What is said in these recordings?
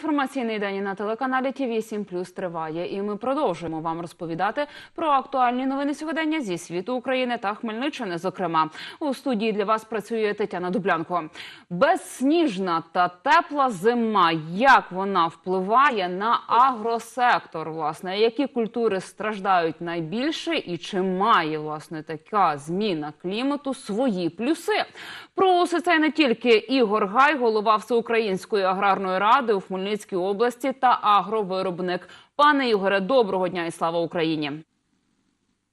Інформаційний день на телеканалі ТВ 7 Плюс триває, і ми продовжуємо вам розповідати про актуальні новини сьогодення зі світу України та Хмельниччини. Зокрема, у студії для вас працює Тетяна Дублянко. Безсніжна та тепла зима. Як вона впливає на агросектор? Власне, які культури страждають найбільше, і чи має власне така зміна клімату свої плюси? Про усе це не тільки Ігор Гай, голова Всеукраїнської аграрної ради у Хмельницькій області та агровиробник. Пане Ігоре, доброго дня і слава Україні.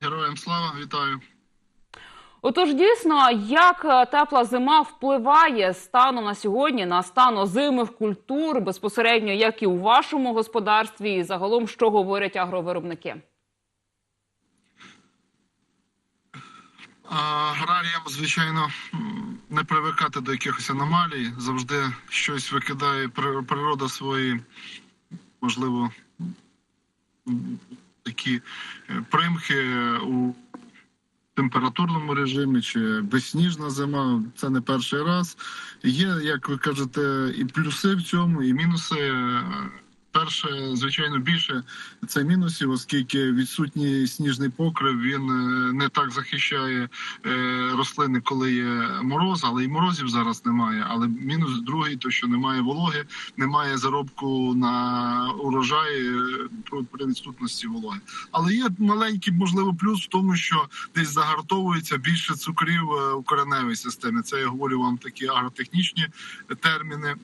Героям слава, вітаю. Отож, дійсно, як е, тепла зима впливає станом на сьогодні на стан озимих культур безпосередньо, як і у вашому господарстві, і загалом що говорять агровиробники? Аграріям, звичайно, не привикати до якихось аномалій. Завжди щось викидає при- природа свої, можливо, такі е, примхи у температурному режимі чи безсніжна зима. Це не перший раз. Є, як ви кажете, і плюси в цьому, і мінуси. Перше, звичайно, більше це мінусів, оскільки відсутній сніжний покрив він е, не так захищає е, рослини, коли є мороз, але і морозів зараз немає. Але мінус другий, то що немає вологи, немає заробку на урожай е, при- відсутності вологи. Але є маленький, можливо, плюс в тому, що десь загартовується більше цукрів у кореневій системі. Це я говорю вам такі агротехнічні терміни.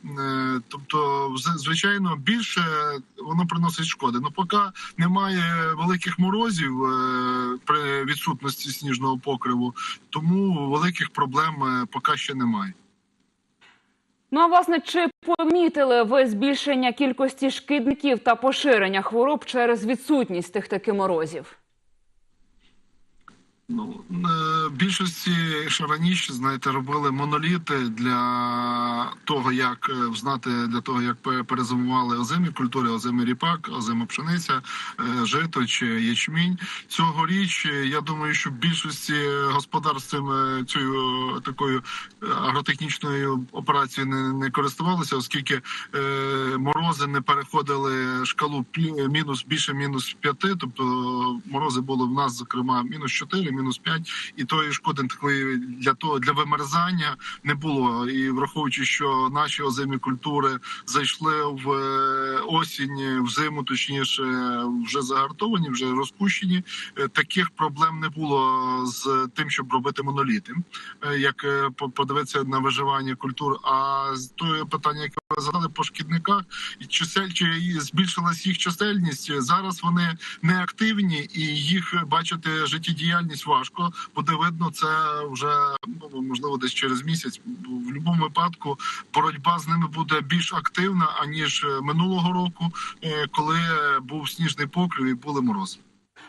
Тобто, звичайно, більше воно приносить шкоди. Ну поки немає великих морозів е, при відсутності сніжного покриву, тому великих проблем е, поки ще немає. Ну а власне, чи помітили ви збільшення кількості шкідників та поширення хвороб через відсутність тих таки морозів? Ну більшості ще раніше знаєте робили моноліти для того, як е, знати для того, як перезимували озимі культури, озимий ріпак, озима пшениця, е, жито чи ячмінь. Цьогоріч е, я думаю, що більшості господарств цим цією такою агротехнічною операцією не, не користувалися, оскільки е, морози не переходили шкалу мінус більше мінус п'яти, тобто морози були в нас, зокрема, мінус 4, мінус 5, і тої шкоди такої для того для вимерзання не було. І враховуючи, що наші озимі культури зайшли в е, осінь, в зиму, точніше, вже загартовані, вже розпущені. е, Таких проблем не було з тим, щоб робити моноліти, е, як по- подивитися на виживання культур. А того питання, яке ви задали по шкідниках, і чисель чи збільшилась їх чисельність. Зараз вони не активні, і їх бачити життєдіяльність важко. Буде видно це вже ну, можливо десь через місяць. В будь-якому випадку боротьба з ними буде більш активна аніж е, минулого року, е, коли був сніжний покрив і були морози.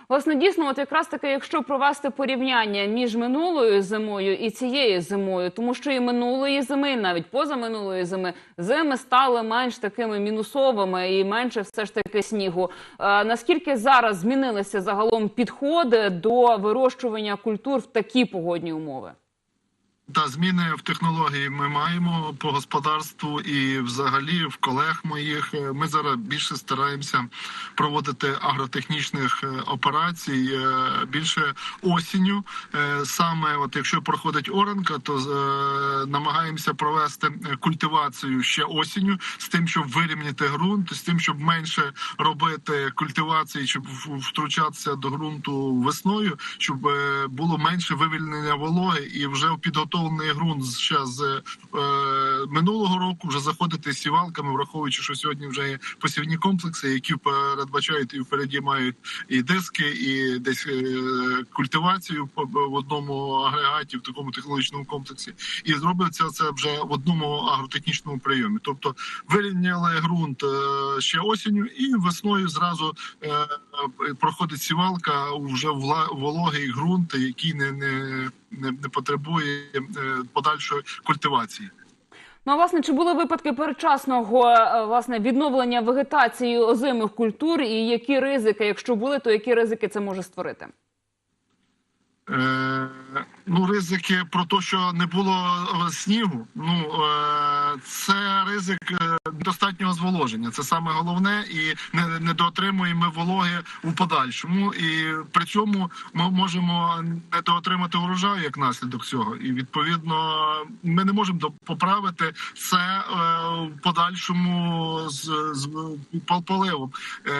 Власне, дійсно, от якраз таки, якщо провести порівняння між минулою зимою і цією зимою, тому що і минулої зими, і навіть позаминулої зими, зими стали менш такими мінусовими і менше все ж таки снігу. Е, наскільки зараз змінилися загалом підходи до вирощування культур в такі погодні умови? Та зміни в технології ми маємо по господарству і взагалі в колег моїх. Е, Ми зараз більше стараємося проводити агротехнічних е, операцій е, більше осінню. Саме, от якщо проходить оранка, то намагаємося провести культивацію ще осінню з тим, щоб вирівняти ґрунт, з тим, щоб менше робити культивації, щоб втручатися до ґрунту весною, щоб було менше вивільнення вологи, і вже в підготовлений ґрунт ще з е, минулого року вже заходити з сівалками, враховуючи, що сьогодні вже є посівні комплекси, які передбачають і впереді мають і диски, і десь е, культивацію в одному агрегаті в такому технологічному комплексі, і зробиться це вже в одному агротехнічному прийомі. Тобто вирівняли ґрунт е, ще осінню, і весною зразу е, проходить сівалка вже вологий ґрунт, який не, не, не, не потребує е, подальшої культивації. Ну, а власне, чи були випадки передчасного е, власне відновлення вегетації озимих культур, і які ризики, якщо були, то які ризики це може створити? Е, ну, ризики про те, що не було е, снігу. Ну е, це ризик е, достатнього зволоження. Це саме головне, і не, не доотримуємо вологи у подальшому. І при цьому ми можемо не доотримати урожаю як наслідок цього. І відповідно ми не можемо поправити це в подальшому з, з поливом.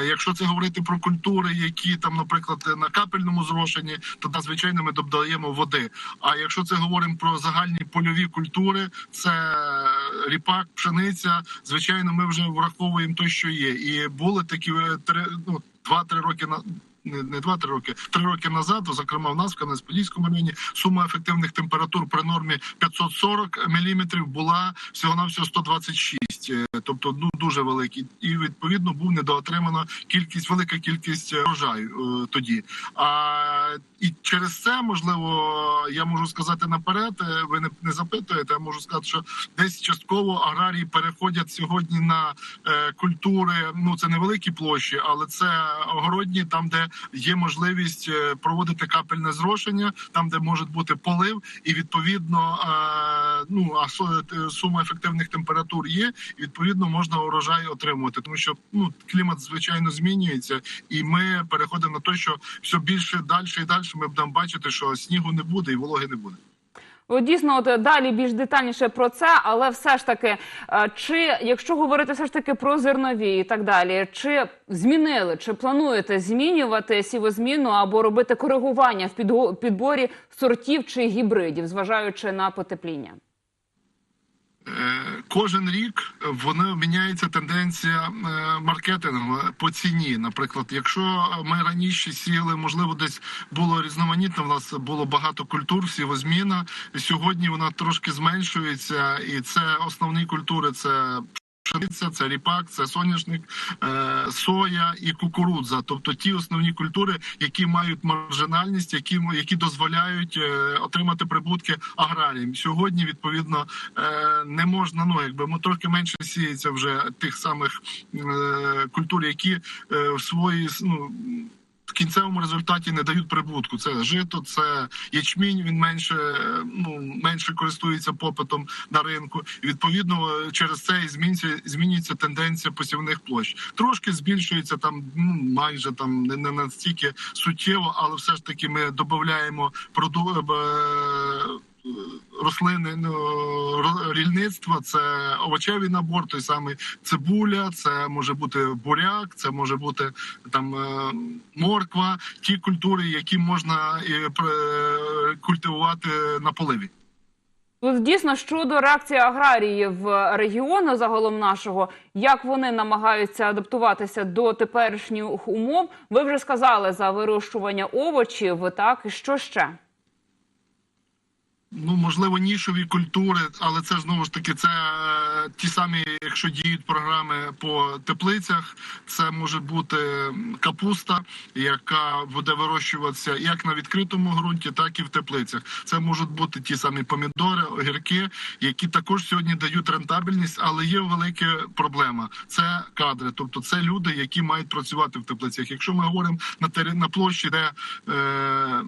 Якщо це говорити про культури, які там, наприклад, на капельному зрошенні, то да, звичайно ми додаємо води. А якщо це говоримо про загальні польові культури, це ріпак, пшениця. Звичайно, ми вже враховуємо те, що є. І були такі е, ну два-три роки на. Не два-три роки, три роки назад, зокрема в нас в Кам'янець-Подільському районі, сума ефективних температур при нормі 540 міліметрів була всього на всього 126, е, тобто ну дуже великий, і відповідно був недоотримана кількість, велика кількість врожаю е, тоді. А і через це можливо я можу сказати наперед. е, Ви не, не запитуєте. Я можу сказати, що десь частково аграрії переходять сьогодні на е, культури. Ну це невеликі площі, але це огородні, там де є можливість е, проводити капельне зрошення, там де може бути полив, і відповідно е, ну а е, сума ефективних температур є. І відповідно можна урожай отримувати, тому що ну клімат звичайно змінюється, і ми переходимо на те, що все більше далі і далі ми будемо бачити, що снігу не буде і вологи не буде. Дійсно, от далі більш детальніше про це, але все ж таки, е, чи якщо говорити все ж таки про зернові і так далі, чи змінили, чи плануєте змінювати сівозміну або робити коригування в підборі сортів чи гібридів, зважаючи на потепління? Е, Кожен рік вони міняється тенденція е, маркетингу по ціні. Наприклад, якщо ми раніше сіли, можливо, десь було різноманітно. В нас було багато культур, сівозміна. Сьогодні вона трошки зменшується, і це основні культури. Це Пшениця, це ріпак, це соняшник, е, соя і кукурудза, тобто ті основні культури, які мають маржинальність, які які дозволяють е, отримати прибутки аграріям. Сьогодні відповідно е, не можна. Ну якби ми трохи менше сіється вже тих самих культур, які в свої ну. В кінцевому результаті не дають прибутку. Це жито, це ячмінь. Він менше е, ну менше користується попитом на ринку. І відповідно е, через це і змінюється, змінюється тенденція посівних площ. Трошки збільшується там ну, майже там не, настільки суттєво, але все ж таки ми додаємо проду... рослини ну, рільництва, це овочевий набор, той самий цибуля, це може бути буряк, це може бути там е, морква, ті культури, які можна культивувати на поливі. От дійсно щодо реакції аграріїв регіону загалом нашого, як вони намагаються адаптуватися до теперішніх умов. Ви вже сказали за вирощування овочів. Так і що ще? Ну, можливо, нішові культури, але це знову ж таки це е, ті самі, якщо діють програми по теплицях, це може бути капуста, яка буде вирощуватися як на відкритому ґрунті, так і в теплицях. Це можуть бути ті самі помідори, огірки, які також сьогодні дають рентабельність, але є велика проблема. Це кадри, тобто це люди, які мають працювати в теплицях. Якщо ми говоримо на тері- на площі, де е,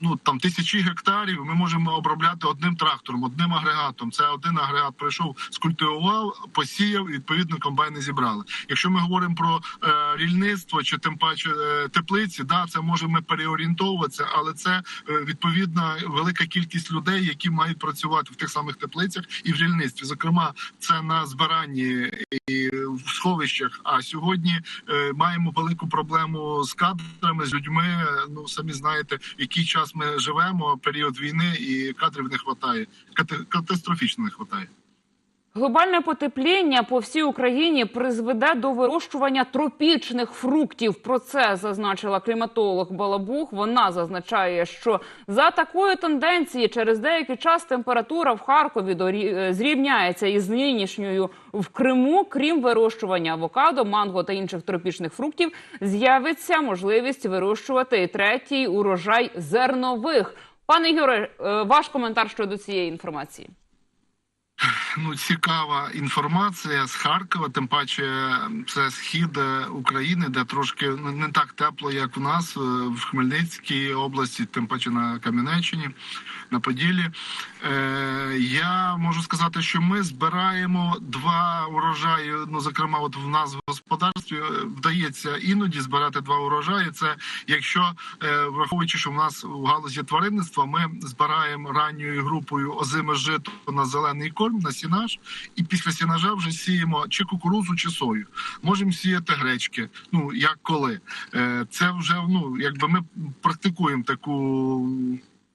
ну там тисячі гектарів. Ми можемо обробляти одним трактором, одним агрегатом. Це один агрегат прийшов, скультивував, посіяв. і, Відповідно, комбайни зібрали. Якщо ми говоримо про е, рільництво чи тим паче е, теплиці, да, це можемо переорієнтовуватися, але це е, відповідно велика кількість людей, які мають працювати в тих самих теплицях і в рільництві. Зокрема, це на збиранні і в сховищах. А сьогодні е, маємо велику проблему з кадрами, з людьми. Ну самі знаєте, який час ми живемо, період війни, і кадрів не вистачає. Катастрофічно не вистачає. Глобальне потепління по всій Україні призведе до вирощування тропічних фруктів. Про це зазначила кліматолог Балабух. Вона зазначає, що за такої тенденції через деякий час температура в Харкові е, зрівняється із нинішньою в Криму. Крім вирощування авокадо, манго та інших тропічних фруктів, з'явиться можливість вирощувати і третій урожай зернових. Пане Ігоре, е, ваш коментар щодо цієї інформації. Ну цікава інформація з Харкова. Тим паче, це схід е, України, де трошки ну, не так тепло, як в нас е, в Хмельницькій області, тим паче на Кам'янеччині, на Поділлі. Е, я можу сказати, що ми збираємо два урожаї. Ну, зокрема, от в нас в господарстві е, вдається іноді збирати два урожаї. Це якщо е, враховуючи, що в нас у галузі тваринництва, ми збираємо ранньою групою озиме жито на зелений корм, на сінаж, і після сінажа вже сіємо чи кукурузу, чи сою. Можемо сіяти гречки. Ну як коли Е, це вже ну якби ми практикуємо таку.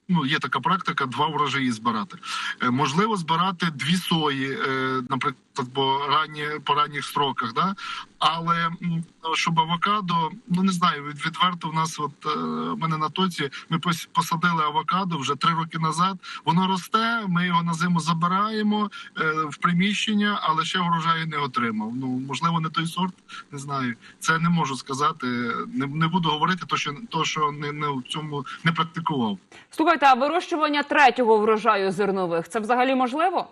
Ну, є така практика два врожаї збирати. Е, можливо, збирати дві сої, е, наприклад, бо ранні по ранніх строках, да? Але щоб авокадо, ну не знаю, від- відверто в нас, от е, в мене на тоці, ми пос- посадили авокадо вже три роки назад. Воно росте, ми його на зиму забираємо е, в приміщення, але ще врожаю не отримав. Ну можливо, не той сорт, не знаю. Це не можу сказати. Не, не буду говорити, то що то, що не, не в цьому не практикував. Слухайте, а вирощування третього врожаю зернових це взагалі можливо?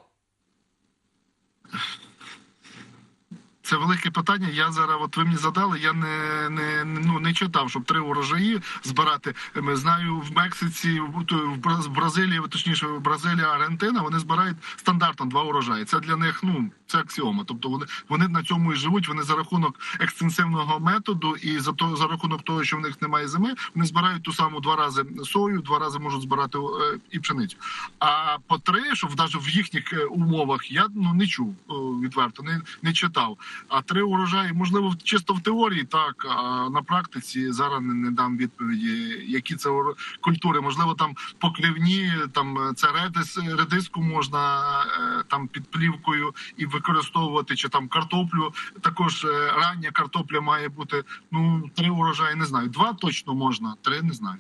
Це велике питання. Я зараз, от ви мені задали, я не, не ну не читав, щоб три урожаї збирати. Ми знаю в Мексиці, в, Бразилії, точніше, в Бразилія, Аргентина, вони збирають стандартно два урожаї. Це для них ну це аксіома. Тобто вони вони на цьому і живуть. Вони за рахунок екстенсивного методу і за то за рахунок того, що в них немає зими, вони збирають ту саму два рази сою, два рази можуть збирати е, і пшеницю. А по три, щоб навіть в їхніх е, умовах я ну не чув о, відверто, не, не читав. А три урожаї, можливо, чисто в теорії, так а на практиці зараз не, не дам відповіді, які це ур- культури. Можливо, там поклівні, там це редис, редиску можна е, там під плівкою і використовувати, чи там картоплю. Також е, рання картопля має бути. Ну три урожаї не знаю. Два точно можна, три не знаю.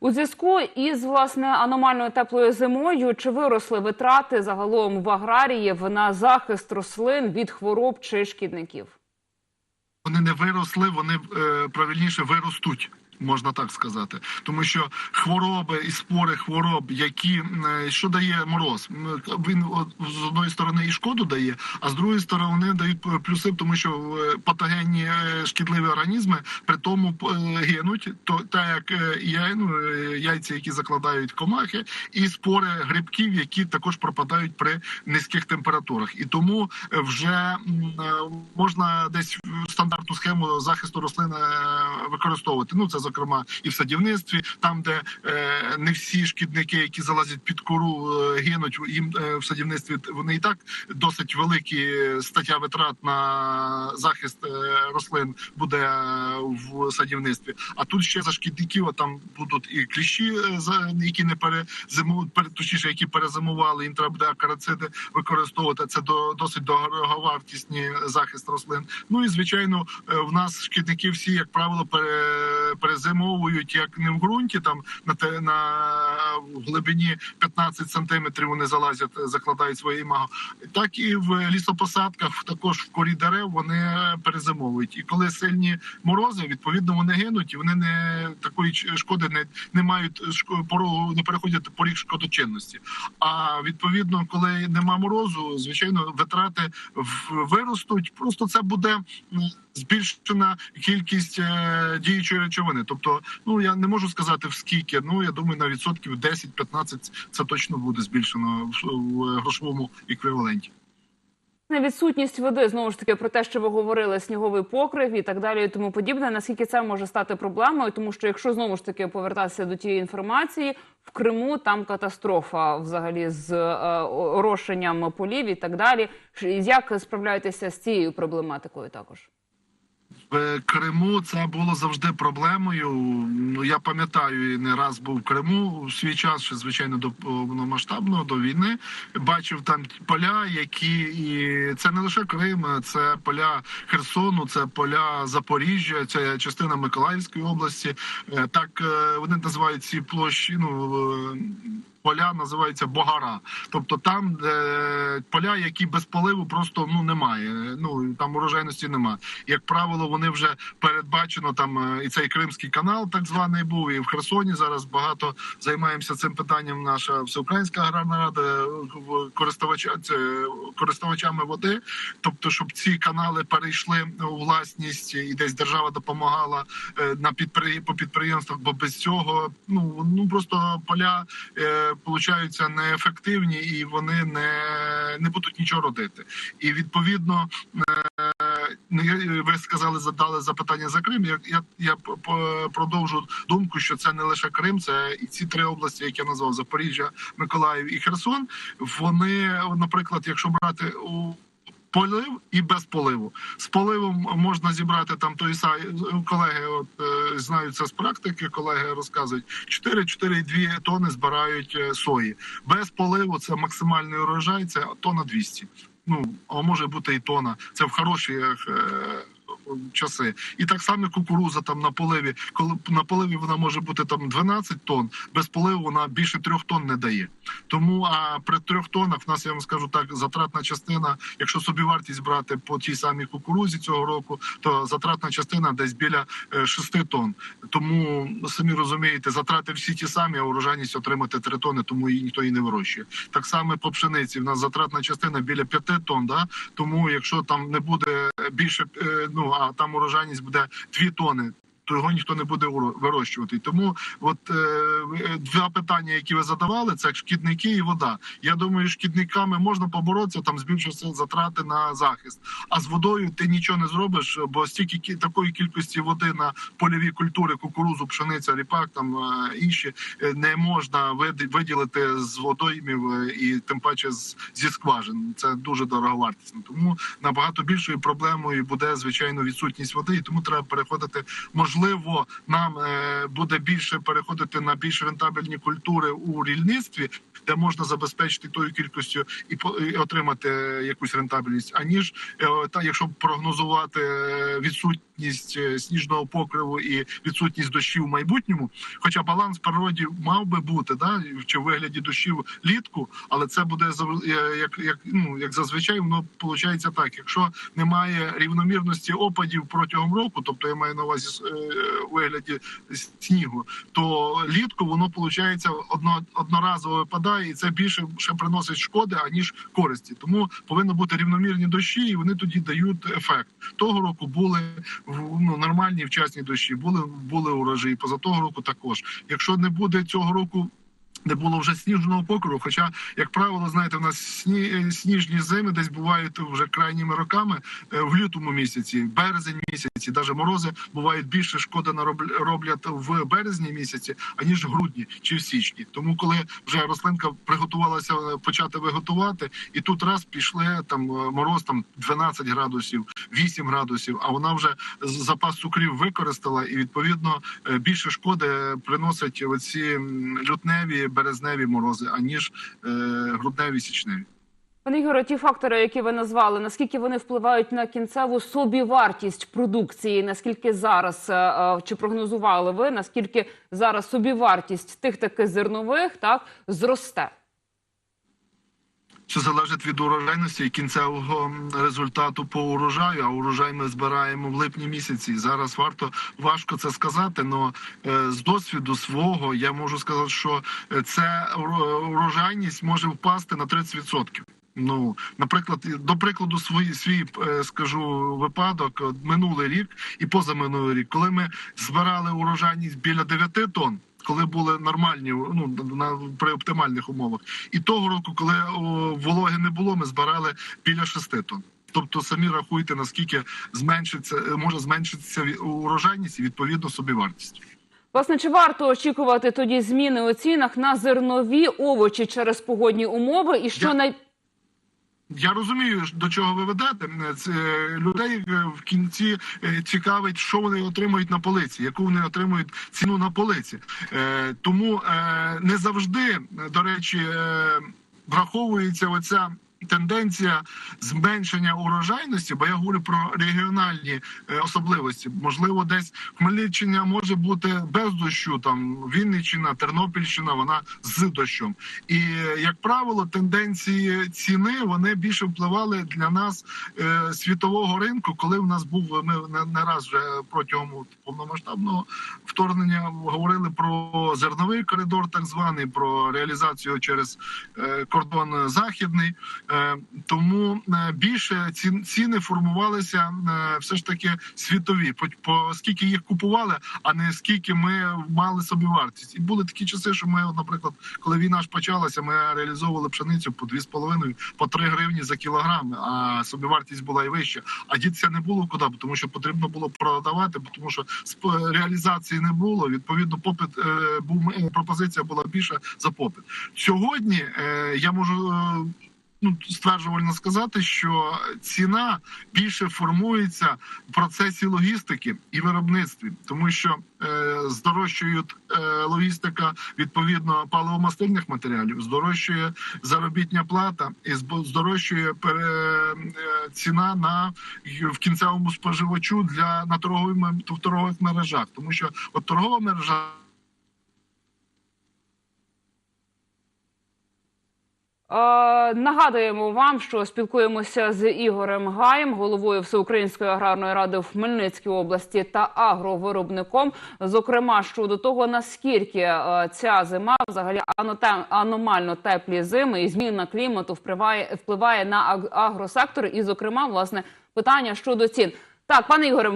У зв'язку із власне аномальною теплою зимою чи виросли витрати загалом в аграріїв на захист рослин від хвороб чи шкідників? Вони не виросли, вони е, правильніше виростуть. Можна так сказати, тому що хвороби і спори хвороб, які е, що дає мороз, він з одної сторони і шкоду дає, а з другої сторони дають плюси, тому що е, патогенні е, шкідливі організми при тому гинуть, то так як яй, ну, яйця, які закладають комахи, і спори грибків, які також пропадають при низьких температурах, і тому вже можна десь стандартну схему захисту рослин е, використовувати. Ну це зокрема і в садівництві, там де е, не всі шкідники, які залазять під кору, е, гинуть їм е, в садівництві. Вони і так досить великі стаття витрат на захист е, рослин буде е, в садівництві. А тут ще за шкідників а там будуть і кліщі, е, за- які не перезимують, пере- точніше, які перезимували. Їм треба буде акарициди використовувати. Це до досить дороговартісні захист рослин. Ну і звичайно, е, в нас шкідники всі, як правило, пере- перезимовують як не в ґрунті, там на те на глибині 15 сантиметрів вони залазять, закладають своє імаго, так і в лісопосадках, також в корі дерев вони перезимовують. І коли сильні морози, відповідно вони гинуть, і вони не такої шкоди не, не мають порогу, не переходять поріг шкодочинності. А відповідно, коли нема морозу, звичайно, витрати виростуть. Просто це буде збільшена кількість е, діючої речовини. Тобто, ну я не можу сказати в скільки. Ну я думаю, на відсотків 10-15 це точно буде збільшено в, грошовому еквіваленті. Відсутність води знову ж таки про те, що ви говорили, сніговий покрив і так далі, і тому подібне. Наскільки це може стати проблемою? Тому що якщо знову ж таки повертатися до тієї інформації, в Криму там катастрофа взагалі з е, орошенням полів і так далі. Як справляєтеся з цією проблематикою також? В Криму це було завжди проблемою. Ну я пам'ятаю, не раз був в Криму в свій час, ще звичайно до повномасштабного до війни. Бачив там поля, які і це не лише Крим, це поля Херсону, це поля Запоріжжя, це частина Миколаївської області. Е, Так е, вони називають ці площі. Ну е, поля називаються Богара. Тобто там де поля, які без поливу просто ну немає. Ну там урожайності немає. Як правило, вони вже передбачено там е, і цей Кримський канал, так званий був, і в Херсоні зараз багато займаємося цим питанням. Наша всеукраїнська аграрна рада е, користувача користувачами води. Тобто, щоб ці канали перейшли у власність і десь держава допомагала е, на підприємствах, бо без цього ну ну просто поля е, получаються неефективні і вони не, не будуть нічого родити. І відповідно. Е, ви сказали, задали запитання за Крим. Я я, я продовжу думку, що це не лише Крим, це і ці три області, які я назвав Запоріжжя, Миколаїв і Херсон. Вони, наприклад, якщо брати у полив і без поливу. З поливом можна зібрати там той сай колеги. От е, знають це з практики. Колеги розказують 4-4,2 тони збирають е, сої. Без поливу це максимальний урожай. Це тонна 200. Ну а може бути і тона. Це в хороші. е, Часи і так само кукуруза там на поливі, коли на поливі вона може бути там 12 тонн, без поливу вона більше трьох тонн не дає. Тому а при трьох тоннах в нас я вам скажу так, затратна частина, якщо собівартість брати по тій самій кукурузі цього року, то затратна частина десь біля 6 тонн. Тому самі розумієте, затрати всі ті самі, а урожайність отримати 3 тонни, тому її ніхто і не вирощує. Так само по пшениці. В нас затратна частина біля 5 тонн. Да? Тому якщо там не буде більше, е, ну а там урожайність буде 2 тонни. То його ніхто не буде вирощувати. Тому от е, е, два питання, які ви задавали, це шкідники і вода. Я думаю, шкідниками можна поборотися, там збільшиться затрати на захист. А з водою ти нічого не зробиш, бо стільки такої кількості води на польові культури, кукурузу, пшениця, ріпак, там е, інші е, не можна виділити з водоймів е, і тим паче з, зі скважин. Це дуже дороговартісно. Тому набагато більшою проблемою буде звичайно відсутність води, і тому треба переходити. Можливо, нам е, буде більше переходити на більш рентабельні культури у рільництві, де можна забезпечити тою кількістю і, отримати якусь рентабельність, аніж е, та якщо прогнозувати е, відсутність е, сніжного покриву і відсутність дощів в майбутньому. Хоча баланс природі мав би бути, да чи в вигляді дощів літку, але це буде е, як, як ну як зазвичай, воно виходить так. Якщо немає рівномірності опадів протягом року, тобто я маю на увазі е, вигляді снігу, то літку воно виходить одно, одноразово випадає, і це більше ще приносить шкоди аніж користі. Тому повинно бути рівномірні дощі, і вони тоді дають ефект. Того року були ну, нормальні вчасні дощі, були були урожаї. Поза того року також. Якщо не буде цього року. Не було вже сніжного покору. Хоча, як правило, знаєте, в нас сні, е, сніжні зими десь бувають вже крайніми роками е, в лютому місяці, березень місяці, навіть морози бувають більше шкоди нароб- роблять в березні місяці, аніж в грудні чи в січні. Тому, коли вже рослинка приготувалася е, почати виготувати, і тут раз пішли там мороз там 12 градусів, 8 градусів, а вона вже запас цукрів використала, і відповідно більше шкоди приносять оці лютневі, березневі морози, аніж е, грудневі січневі. Пане Ігоре, ті фактори, які ви назвали, наскільки вони впливають на кінцеву собівартість продукції? Наскільки зараз е, е, чи прогнозували ви? Наскільки зараз собівартість тих таких зернових так зросте? Це залежить від урожайності і кінцевого результату по урожаю. А урожай ми збираємо в липні місяці. Зараз варто важко це сказати. але з досвіду свого я можу сказати, що е, це урожайність може впасти на 30%. Ну, наприклад, до прикладу, свій свій е, скажу випадок минулий рік і позаминулий рік, коли ми збирали урожайність біля 9 тонн. Коли були нормальні, ну на при оптимальних умовах, і того року, коли о, вологи не було, ми збирали біля 6 тонн. Тобто самі рахуйте, наскільки зменшиться може зменшитися урожайність і відповідно собівартість. Власне, чи варто очікувати тоді зміни у цінах на зернові овочі через погодні умови? І що Я- най... Я розумію, до чого ви ведете. Це людей е, в кінці е, цікавить, що вони отримують на полиці, яку вони отримують ціну на полиці. Е, Тому е, не завжди, до речі, е, враховується оця. Тенденція зменшення урожайності, бо я говорю про регіональні е, особливості. Можливо, десь Хмельниччина може бути без дощу, там Вінниччина, Тернопільщина, вона з дощом. І е, як правило, тенденції ціни вони більше впливали для нас е, світового ринку, коли в нас був ми не, раз вже протягом повномасштабного вторгнення говорили про зерновий коридор, так званий, про реалізацію через кордон західний. Е, Тому е, більше ці- ціни формувалися е, все ж таки світові, по, скільки їх купували, а не скільки ми мали собі вартість. І були такі часи, що ми, наприклад, коли війна ж почалася, ми реалізовували пшеницю по 2,5, по 3 гривні за кілограм, а собівартість була і вища. А дітися не було куди, тому що потрібно було продавати, тому що реалізації не було. Відповідно, попит був пропозиція була більша за попит. Сьогодні я можу. Ну, стверджувально сказати, що ціна більше формується в процесі логістики і виробництві, тому що е, здорожчують е, логістика відповідно паливомастильних матеріалів, здорожчує заробітня плата і здорожчує пере, е, ціна на в кінцевому споживачу для на торгових торгових мережах, тому що от торгова мережа. Нагадуємо вам, що спілкуємося з Ігорем Гаєм, головою Всеукраїнської аграрної ради в Хмельницькій області та агровиробником. Зокрема, щодо того, наскільки е, ця зима, взагалі аномально теплі зими і зміна клімату впливає, впливає на агросектор, і, зокрема, власне, питання щодо цін. Так, пане Ігоре,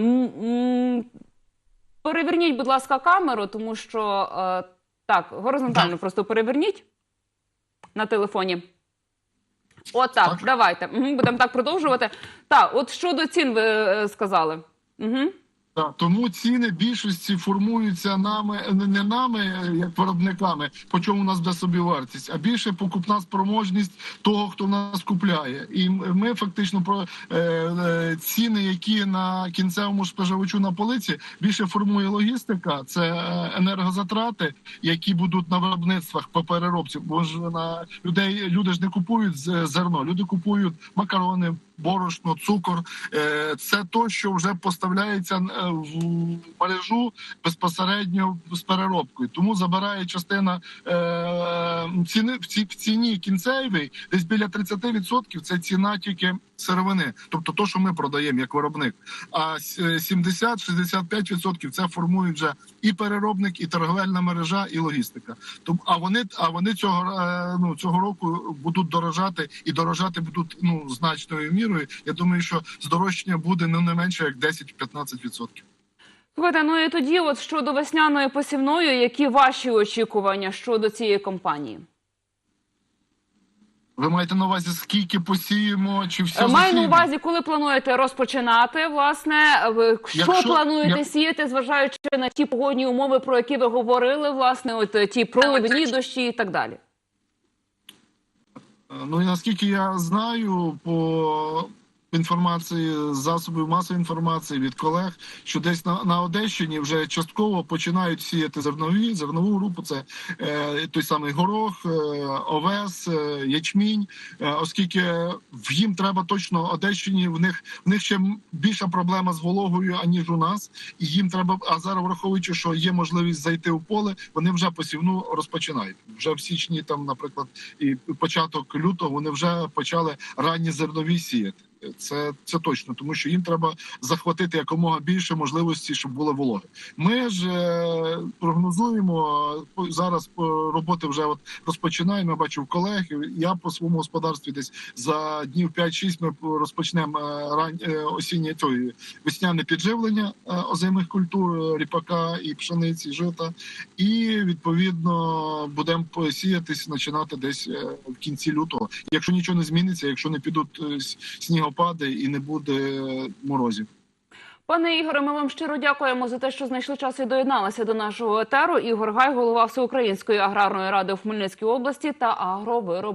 переверніть, будь ласка, камеру, тому що е, так, горизонтально просто переверніть на телефоні. Отак, Так. давайте. Угу, будемо так продовжувати. Так, от щодо цін ви е, сказали. Угу. Тому ціни більшості формуються нами не нами, як виробниками, по чому у нас буде собі вартість, а більше покупна спроможність того, хто в нас купляє. І ми фактично про е, е, ціни, які на кінцевому споживачу на полиці, більше формує логістика. Це е, енергозатрати, які будуть на виробництвах по переробці. Бо ж на людей люди ж не купують зерно, люди купують макарони. Борошно, цукор Е, це то, що вже поставляється е, в мережу безпосередньо з переробкою. Тому забирає частина е, ціни в ціні кінцевій, десь біля 30% це ціна тільки сировини, тобто то, що ми продаємо як виробник. А с- е, 70-65% це формують вже і переробник, і торговельна мережа, і логістика. Тому а вони а вони цього е, ну цього року будуть дорожати і дорожати будуть ну значною мірою. Я думаю, що здорожчання буде ну не менше як 10-15%. Слухайте, ну і тоді, от щодо весняної посівної, які ваші очікування щодо цієї компанії? Ви маєте на увазі, скільки посіємо, чи все Е, Маю на увазі, коли плануєте розпочинати, власне, ви що Якщо- плануєте як- сіяти, зважаючи на ті погодні умови, про які ви говорили, власне, от е, ті проливні дощі і так далі. Ну і наскільки я знаю, по інформації з засобів масової інформації від колег, що десь на, на Одещині вже частково починають сіяти зернові, зернову групу. Це е, той самий горох, е, овес, е, ячмінь, е, оскільки їм треба точно Одещині. В них в них ще більша проблема з вологою аніж у нас, і їм треба. А зараз враховуючи, що є можливість зайти в поле, вони вже посівну розпочинають. Вже в січні, там, наприклад, і початок лютого вони вже почали ранні зернові сіяти. Це, це точно, тому що їм треба захватити якомога більше можливості, щоб було вологи. Ми ж е, прогнозуємо зараз е, роботи вже от розпочинаємо. Я бачу в колег. Я по своєму господарстві десь за днів 5-6 ми розпочнемо е, рань е, осіннє тої весняне підживлення озимих культур, ріпака і пшениці, жита, і відповідно будемо посіятись, починати десь в кінці лютого. Якщо нічого не зміниться, якщо не підуть е, с- і не буде морозів. Пане Ігоре, ми вам щиро дякуємо за те, що знайшли час і доєдналися до нашого етеру. Ігор Гай, голова Всеукраїнської аграрної ради в Хмельницькій області та агровироб.